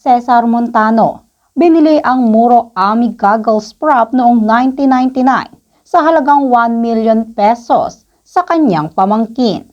Cesar Montano. Binili ang Muro Ami Goggles prop noong 1999 sa halagang 1 million pesos sa kanyang pamangkin.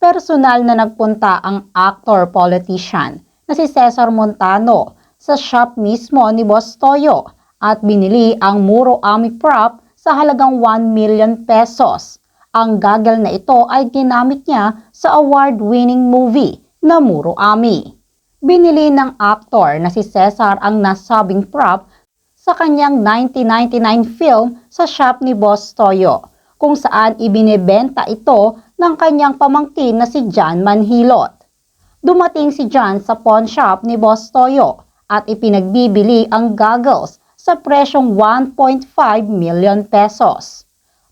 Personal na nagpunta ang actor-politician na si Cesar Montano sa shop mismo ni Boss Toyo at binili ang Muro Ami prop sa halagang 1 million pesos. Ang gaggle na ito ay ginamit niya sa award-winning movie na Muro Ami. Binili ng actor na si Cesar ang nasabing prop sa kanyang 1999 film sa shop ni Boss Toyo, kung saan ibinebenta ito ng kanyang pamangkin na si John Manhilot. Dumating si John sa pawn shop ni Boss Toyo at ipinagbibili ang goggles sa presyong 1.5 million pesos.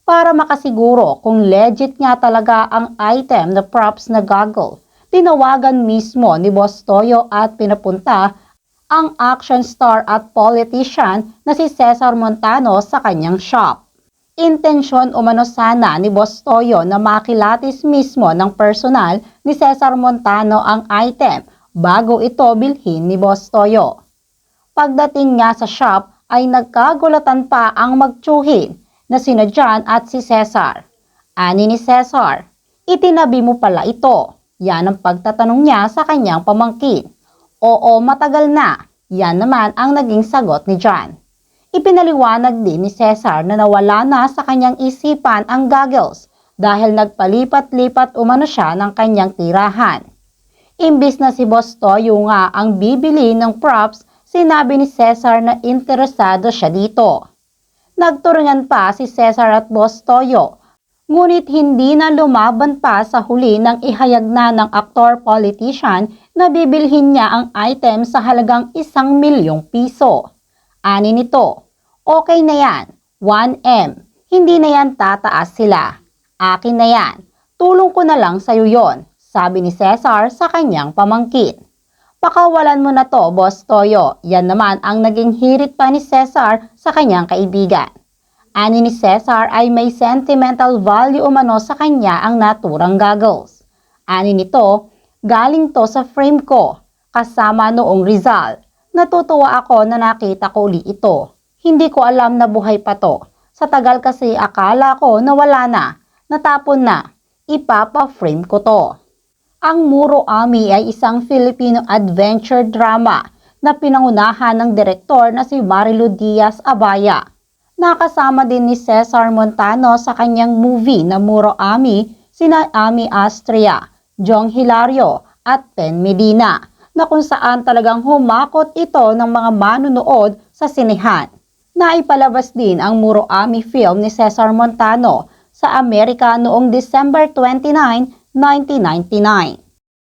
Para makasiguro kung legit nga talaga ang item na props na goggle, tinawagan mismo ni Boss Toyo at pinapunta ang action star at politician na si Cesar Montano sa kanyang shop. Intensyon umano sana ni Boss Toyo na makilatis mismo ng personal ni Cesar Montano ang item bago ito bilhin ni Boss Toyo. Pagdating nga sa shop ay nagkagulatan pa ang magtsuhin na sina John at si Cesar. Ani ni Cesar, itinabi mo pala ito. Yan ang pagtatanong niya sa kanyang pamangkin. Oo, matagal na. Yan naman ang naging sagot ni John. Ipinaliwanag din ni Cesar na nawala na sa kanyang isipan ang goggles dahil nagpalipat-lipat umano siya ng kanyang tirahan. Imbis na si Boss Toyo nga ang bibili ng props, sinabi ni Cesar na interesado siya dito. Nagturingan pa si Cesar at Boss Toyo, ngunit hindi na lumaban pa sa huli ng ihayag na ng aktor-politician na bibilhin niya ang item sa halagang isang milyong piso. Ani nito, okay na yan, 1M, hindi na yan tataas sila. Akin na yan, tulong ko na lang sa'yo yon, sabi ni Cesar sa kanyang pamangkin. Pakawalan mo na to, Boss Toyo. Yan naman ang naging hirit pa ni Cesar sa kanyang kaibigan. Ani ni Cesar ay may sentimental value umano sa kanya ang naturang goggles. Ani nito, galing to sa frame ko, kasama noong Rizal. Natutuwa ako na nakita ko uli ito. Hindi ko alam na buhay pa to. Sa tagal kasi akala ko na wala na, natapon na. Ipapa-frame ko to. Ang Muro Ami ay isang Filipino adventure drama na pinangunahan ng direktor na si Marilu Diaz Abaya. Nakasama din ni Cesar Montano sa kanyang movie na Muro Ami, sina Ami Astria, Jong Hilario at Pen Medina na kung saan talagang humakot ito ng mga manunood sa sinehan. Naipalabas din ang Muro Ami film ni Cesar Montano sa Amerika noong December 29, 1999.